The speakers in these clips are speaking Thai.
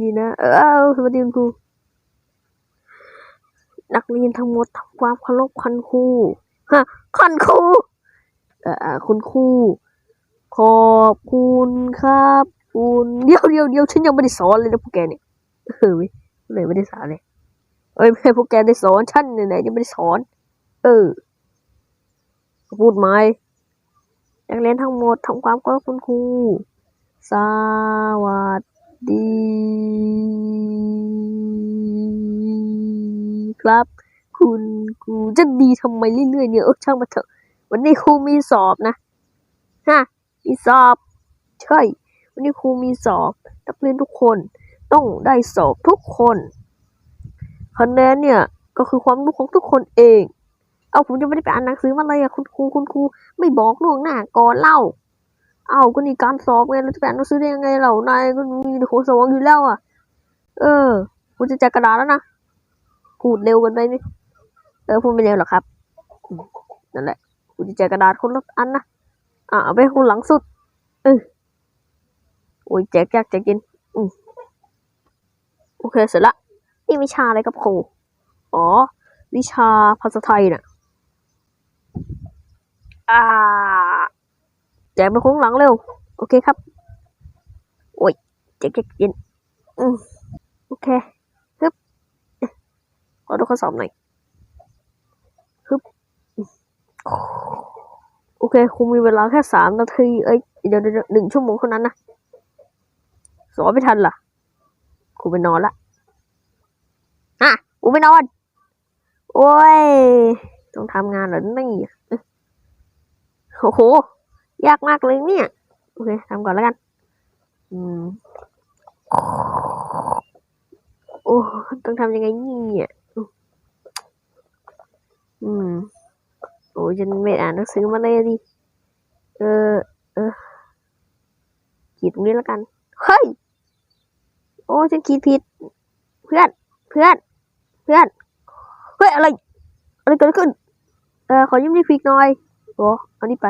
ดีนะ เออสวัสดีคุณครู นักเรียนทั้งหมดทำความเคารพคุณครูฮะคุณครูเอ่ออ่าคุณครูขอบคุณครับคุณเดี๋ยวเดี๋ยวเดี๋ยวฉันยังไม่ได้สอนเลยนะพวกแกเนี่ยเออเว้ยเลยไม่ได้สอนเลยเอ้ยไม่ให้พวกแกได้สอนฉันเนี่ยไหนยังไม่ได้สอน เออพูดไหมนักเรียนทั้งหมดทำความเคารพคุณครูสวัสดี ครับ คุณครูจะดีทำไมเรื่อยๆเนี่ยเออช่างมาเถอะ วันนี้ครูมีสอบนะฮะมีสอบ ใช่ วันนี้ครูมีสอบนักเรียนทุกคนต้องได้สอบทุกคนคะแนนเนี่ยก็คือความรู้ของทุกคนเอง เอาผมจะไม่ได้ไปอ่านหนังสือมาเลยอะคุณครูคุณครูไม่บอกล่วงหน้าก่อนเล่า เอ้าก็นี่การสอบไงเราจะไปอ่านหนังสือได้ยังไงเรานายก็มีหัวสมองอยู่แล้วอะ เออคุณจะแจกกระดาษแล้วนะพูดเร็วกันไปนี่เออพูดไม่เร็วหรอกครับนั่นแหละคุณจะแจกกระดาษคนละอันนะอะเอาไปคนหลังสุดเออโอ้ยแจกยากแจกเย็นอืมโอเคเสร็จละนี่วิชาอะไรครับครูอ๋อ วิชาภาษาไทยน่ะอ่า แจกไปข้งหลังเร็ว โอเคครับ โอ้ยแจกแจกเย็นอืมโอเคฮึบขอดูข้อสอบหน่อยฮึบโอเคครูมีเวลาแค่สามนาที เอ้ยเดี๋ยวเดี๋ยวหนึ่งชั่วโมงเท่านั้นนะ สอบไม่ทันล่ะครูไปนอนละอะครูไปนอน โอ้ย ต้องทำงานเหรอนี่เอ๊ะโอ้โห ยากมากเลยเนี่ย โอเคทำก่อนแล้วกัน อืม โอ้ ต้องทำยังไงเนี่ยอืม โอ้ฉันไม่อ่านหนังสือมาเลยดิ เออ เออขีดตรงนี้แล้วกัน เฮ้ย โอ้ฉันขีดผิด เพื่อน เพื่อน เพื่อน เฮ้ย อะไร อะไรเกิดขึ้น เออ ขอยืมดิควิกหน่อย โอ้เอานี่ไป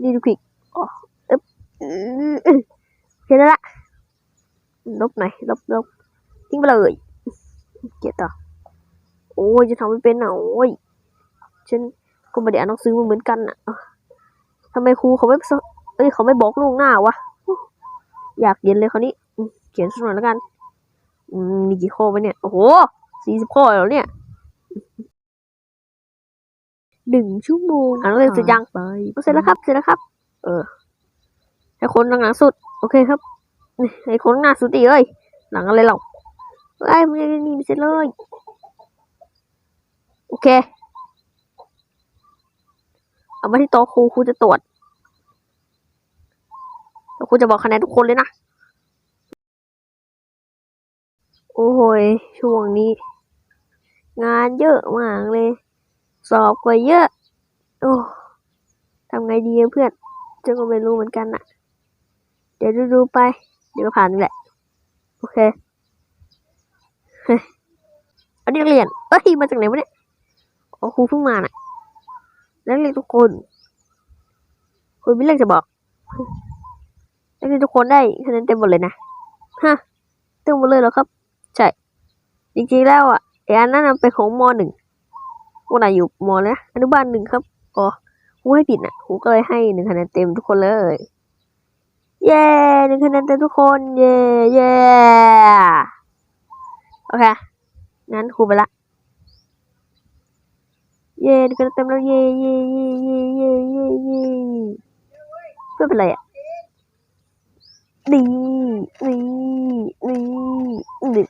นี่ดิควิกอ๋อเอ๊บโอเคได้ละลบหน่อยลบลบทิ้งไปเลยเกียต่อโอ้ยจะทำไม่เป็นอะโอ้ยฉันก็ไม่ได้อ่านหนังสือมาเหมือนกันอะทำไมครูเขาไม่เอ้ยเขาไม่บอกล่วงหน้าวะอยากเย็นเลยคราวนี้เขียนสักหน่อยแล้วกันมมีกี่ข้อไปเนี่ยโอ้โหสี่สิบข้อแล้วเนี่ย หนึ่งชั่วโมงอ่านเรื่องเสร็จยังไปเสร็จแล้วครับ เสร็จแล้วครับ เออให้คนหลังๆสุด โอเคครับนี่ให้คนหน้าสุดดีเอ้ยหลังอะไรเราเอ้ยมันยังนี่ไม่เสร็จเลย โอเค เอามาที่โต๊ะครูครูจะตรวจแล้วครูจะบอกคะแนนทุกคนเลยนะ โอ้โหยช่วงนี้ งานเยอะมากเลย สอบก็เยอะ โอ้ทำไงดีเพื่อนเจ้าก็ไม่รู้เหมือนกันน่ะ เดี๋ยวดูๆไป เดี๋ยวก็ผ่านแหละ โอเคเฮ้อันนี้นักเรียนเอ้ยมาจากไหนวะเนี่ยอ๋อครูเพิ่งมาน่ะนักเรียนทุกคนคุณมีเรื่องจะบอกนักเรียนทุกคนได้คะแนนเต็มหมดเลยนะฮะเต็มหมดเลยเหรอครับ ใช่ จริงๆแล้วอะไอ้อันนั้นเป็นของมหนึ่ง กนายอยู่มเลยนะ อนุบาลหนึ่งครับอ๋อครูให้ผิดน่ะครูก็เลยให้หนึ่งคะแนนเต็มทุกคนเลย เย้หนึ่งคะแนนเต็มทุกคน เย้เย้โอเค งั้นครูไปละ เย้หนึ่งคะแนนเต็มแล้ว เย้เย้เย้เย้เย้เย้เย้เพื่อเป็นไรอะนี่นี่นี่นี่